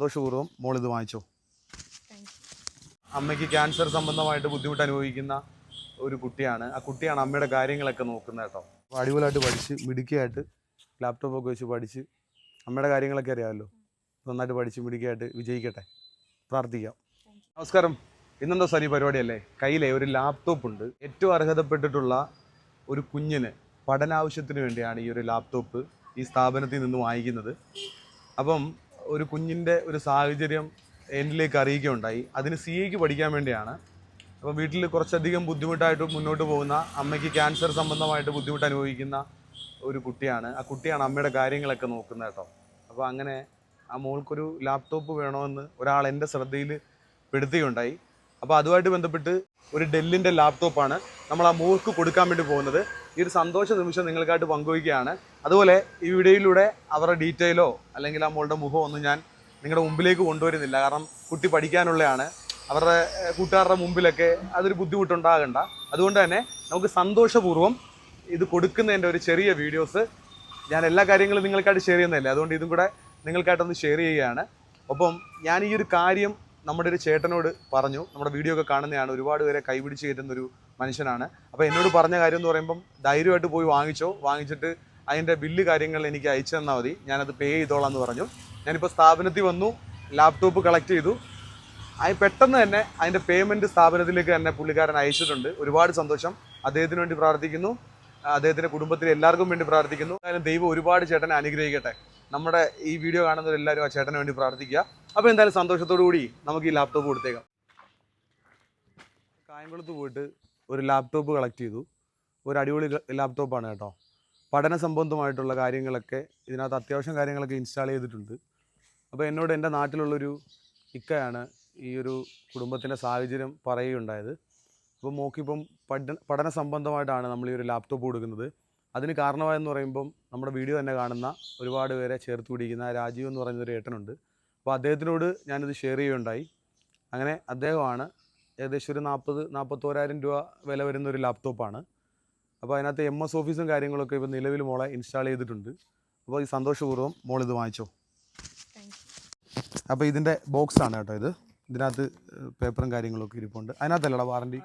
സന്തോഷപൂർവം മോൾ ഇത് വാങ്ങിച്ചോ. അമ്മയ്ക്ക് ക്യാൻസർ സംബന്ധമായിട്ട് ബുദ്ധിമുട്ട് അനുഭവിക്കുന്ന ഒരു കുട്ടിയാണ്. ആ കുട്ടിയാണ് അമ്മയുടെ കാര്യങ്ങളൊക്കെ നോക്കുന്നത് കേട്ടോ. അപ്പോൾ അടിപൊളിയായിട്ട് പഠിച്ച് മിടുക്കിയായിട്ട് ലാപ്ടോപ്പൊക്കെ വെച്ച് പഠിച്ച് അമ്മയുടെ കാര്യങ്ങളൊക്കെ അറിയാമല്ലോ. നന്നായിട്ട് പഠിച്ച് മിടുക്കിയായിട്ട് വിജയിക്കട്ടെ. പ്രാർത്ഥിക്കാം. നമസ്കാരം. ഇന്നെന്താ ഈ പരിപാടിയല്ലേ? കയ്യിലെ ഒരു ലാപ്ടോപ്പ് ഉണ്ട്. ഏറ്റവും അർഹതപ്പെട്ടിട്ടുള്ള ഒരു കുഞ്ഞിന് പഠനാവശ്യത്തിന് വേണ്ടിയാണ് ഈ ഒരു ലാപ്ടോപ്പ് ഈ സ്ഥാപനത്തിൽ നിന്ന് വാങ്ങിക്കുന്നത്. അപ്പം ഒരു കുഞ്ഞിന്റെ ഒരു സാഹചര്യം എന്നിലേക്ക് അറിയിക്കുകയുണ്ടായി. അതിന് സി എക്ക് പഠിക്കാൻ വേണ്ടിയാണ്. അപ്പോൾ വീട്ടിൽ കുറച്ചധികം ബുദ്ധിമുട്ടായിട്ട് മുന്നോട്ട് പോകുന്ന അമ്മയ്ക്ക് ക്യാൻസർ സംബന്ധമായിട്ട് ബുദ്ധിമുട്ട് അനുഭവിക്കുന്ന ഒരു കുട്ടിയാണ്. ആ കുട്ടിയാണ് അമ്മയുടെ കാര്യങ്ങളൊക്കെ നോക്കുന്നത് കേട്ടോ. അപ്പോൾ അങ്ങനെ ആ മോൾക്കൊരു ലാപ്ടോപ്പ് വേണമെന്ന് ഒരാൾ എന്റെ ശ്രദ്ധയിൽ പെടുത്തുകയുണ്ടായി. അപ്പോൾ അതുമായിട്ട് ബന്ധപ്പെട്ട് ഒരു ഡെല്ലിന്റെ ലാപ്ടോപ്പാണ് നമ്മൾ ആ മോൾക്ക് കൊടുക്കാൻ വേണ്ടി പോകുന്നത്. ഈ ഒരു സന്തോഷ നിമിഷം നിങ്ങൾക്കായിട്ട് പങ്കുവയ്ക്കുകയാണ്. അതുപോലെ ഈ വീഡിയോയിലൂടെ അവരുടെ ഡീറ്റെയിലോ അല്ലെങ്കിൽ ആ മോളുടെ മുഖമോ ഒന്നും ഞാൻ നിങ്ങളുടെ മുമ്പിലേക്ക് കൊണ്ടുവരുന്നില്ല. കാരണം കുട്ടി പഠിക്കാനുള്ളതാണ്. അവരുടെ കൂട്ടുകാരുടെ മുമ്പിലൊക്കെ അതൊരു ബുദ്ധിമുട്ടുണ്ടാകണ്ട. അതുകൊണ്ട് തന്നെ നമുക്ക് സന്തോഷപൂർവം ഇത് കൊടുക്കുന്നതിന്റെ ഒരു ചെറിയ വീഡിയോസ് ഞാൻ എല്ലാ കാര്യങ്ങളും നിങ്ങൾക്കായിട്ട് ഷെയർ ചെയ്യുന്നതല്ലേ? അതുകൊണ്ട് ഇതും കൂടെ നിങ്ങൾക്കായിട്ടൊന്ന് ഷെയർ ചെയ്യുകയാണ്. ഒപ്പം ഞാൻ ഈ ഒരു കാര്യം നമ്മുടെ ഒരു ചേട്ടനോട് പറഞ്ഞു. നമ്മുടെ വീഡിയോ ഒക്കെ കാണുന്നതാണ്. ഒരുപാട് പേരെ കൈപിടിച്ച് കയറ്റുന്ന ഒരു മനുഷ്യനാണ്. അപ്പോൾ എന്നോട് പറഞ്ഞ കാര്യം എന്ന് പറയുമ്പം ധൈര്യമായിട്ട് പോയി വാങ്ങിച്ചോ. വാങ്ങിച്ചിട്ട് അതിന്റെ ബില്ല് കാര്യങ്ങൾ എനിക്ക് അയച്ചു തന്നാൽ മതി. ഞാനത് പേ ചെയ്തോളാം എന്ന് പറഞ്ഞു. ഞാനിപ്പോൾ സ്ഥാപനത്തിൽ വന്നു ലാപ്ടോപ്പ് കളക്ട് ചെയ്തു. അത് പെട്ടെന്ന് തന്നെ അതിന്റെ പേയ്മെന്റ് സ്ഥാപനത്തിലേക്ക് തന്നെ പുള്ളിക്കാരൻ അയച്ചിട്ടുണ്ട്. ഒരുപാട് സന്തോഷം. അദ്ദേഹത്തിന് വേണ്ടി പ്രാർത്ഥിക്കുന്നു. അദ്ദേഹത്തിന്റെ കുടുംബത്തിലെ എല്ലാവർക്കും വേണ്ടി പ്രാർത്ഥിക്കുന്നു. എന്തായാലും ദൈവം ഒരുപാട് ചേട്ടനെ അനുഗ്രഹിക്കട്ടെ. നമ്മുടെ ഈ വീഡിയോ കാണുന്നവരെല്ലാവരും ആ ചേട്ടന് വേണ്ടി പ്രാർത്ഥിക്കുക. അപ്പോൾ എന്തായാലും സന്തോഷത്തോടു കൂടി നമുക്ക് ഈ ലാപ്ടോപ്പ് കൊടുത്തേക്കാം. കായംകുളത്ത് പോയിട്ട് ഒരു ലാപ്ടോപ്പ് കളക്ട് ചെയ്തു. ഒരു അടിപൊളി ലാപ്ടോപ്പാണ് കേട്ടോ. പഠന സംബന്ധമായിട്ടുള്ള കാര്യങ്ങളൊക്കെ ഇതിനകത്ത് അത്യാവശ്യം കാര്യങ്ങളൊക്കെ ഇൻസ്റ്റാൾ ചെയ്തിട്ടുണ്ട്. അപ്പോൾ എന്നോട് എന്റെ നാട്ടിലുള്ളൊരു ഇക്കയാണ് ഈ ഒരു കുടുംബത്തിന്റെ സാഹചര്യം പറയുകയുണ്ടായത്. അപ്പോൾ മോക്കിപ്പം പഠന പഠന സംബന്ധമായിട്ടാണ് നമ്മൾ ഈ ഒരു ലാപ്ടോപ്പ് കൊടുക്കുന്നത്. അതിന് കാരണമായെന്ന് പറയുമ്പം നമ്മുടെ വീഡിയോ തന്നെ കാണുന്ന ഒരുപാട് പേരെ ചേർത്ത് പിടിക്കുന്ന രാജീവ് എന്ന് പറയുന്നൊരു ഏട്ടനുണ്ട്. അപ്പോൾ അദ്ദേഹത്തിനോട് ഞാനിത് ഷെയർ ചെയ്യുകയുണ്ടായി. അങ്ങനെ അദ്ദേഹമാണ് ഏകദേശം ഒരു നാൽപ്പത് നാൽപ്പത്തോരായിരം രൂപ വില വരുന്ന ഒരു ലാപ്ടോപ്പാണ്. അപ്പോൾ അതിനകത്ത് എം എസ് ഓഫീസും കാര്യങ്ങളൊക്കെ ഇപ്പോൾ നിലവിൽ മോളെ ഇൻസ്റ്റാൾ ചെയ്തിട്ടുണ്ട്. അപ്പോൾ ഈ സന്തോഷപൂർവം മോൾ ഇത് വാങ്ങിച്ചോ. അപ്പോൾ ഇതിന്റെ ബോക്സ് ആണ് കേട്ടോ ഇത്. ഇതിനകത്ത് പേപ്പറും കാര്യങ്ങളൊക്കെ ഇരിപ്പുണ്ട്. അതിനകത്തല്ലടാ വാറണ്ടി.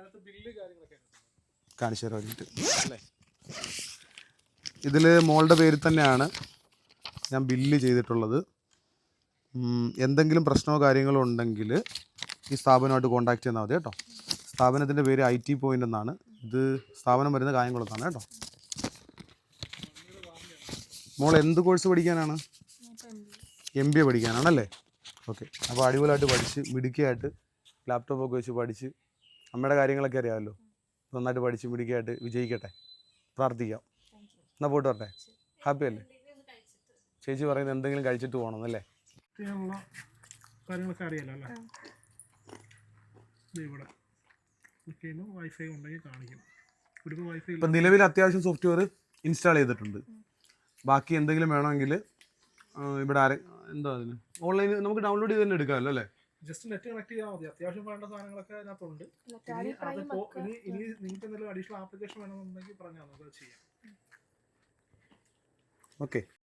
കാണിച്ചു തരാം അല്ലേ ഇതിൽ മോളുടെ പേരിൽ തന്നെയാണ് ഞാൻ ബില്ല് ചെയ്തിട്ടുള്ളത്. എന്തെങ്കിലും പ്രശ്നമോ കാര്യങ്ങളോ ഉണ്ടെങ്കിൽ ഈ സ്ഥാപനമായിട്ട് കോൺടാക്ട് ചെയ്താൽ മതി കേട്ടോ. സ്ഥാപനത്തിന്റെ പേര് ഐ ടി പോയിന്റ് എന്നാണ്. ഇത് സ്ഥാപനം വരുന്നത് കായംകുളത്താണ് കേട്ടോ. മോൾ എന്ത് കോഴ്സ് പഠിക്കാനാണ്? എം ബി എ പഠിക്കാനാണല്ലേ? ഓക്കെ അപ്പോൾ അടിപൊളിയായിട്ട് പഠിച്ച് മിടുക്കിയായിട്ട് ലാപ്ടോപ്പൊക്കെ വെച്ച് പഠിച്ച് അമ്മയുടെ കാര്യങ്ങളൊക്കെ അറിയാമല്ലോ. നന്നായിട്ട് പഠിച്ച് മിടുക്കിയായിട്ട് വിജയിക്കട്ടെ. പ്രാർത്ഥിക്കാം. എന്നാൽ പോയിട്ട് വരട്ടെ? ഹാപ്പി അല്ലേ? ചേച്ചി പറയുന്നത് എന്തെങ്കിലും കഴിച്ചിട്ട് പോകണം എന്നല്ലേ? കാര്യങ്ങളൊക്കെ അറിയാലോ അല്ലേ? ഇവിടെ. ക്ലിക്ക് ചെയ്യുമ്പോൾ വൈഫൈ ഉണ്ടെങ്കിൽ കാണിക്കും. ഇവിടെ വൈഫൈ ഇല്ല. ഇപ്പം നിലവിൽ അത്യാവശ്യം സോഫ്റ്റ്വെയർ ഇൻസ്റ്റാൾ ചെയ്തിട്ടുണ്ട്. ബാക്കി എന്തെങ്കിലും വേണമെങ്കിൽ ഇവിടെ ആരെ എന്താ അതിന്? ഓൺലൈൻ നമുക്ക് ഡൗൺലോഡ് ചെയ്ത് തന്നെ എടുക്കാമല്ലോ അല്ലേ? ജസ്റ്റ് നെറ്റ് കണക്ട് ചെയ്താൽ മതി. അത്യാവശ്യം വേണ്ട സാധനങ്ങളൊക്കെ അതിനകത്തുണ്ട്. ഇനി അത് പോ- ഇനി ഇനി നിങ്ങൾക്ക് എന്തെങ്കിലും അഡീഷണൽ ആപ്ലിക്കേഷൻ വേണമെന്നുണ്ടെങ്കിൽ പറഞ്ഞാൽ നമുക്ക് അത് ചെയ്യാം. ഓക്കെ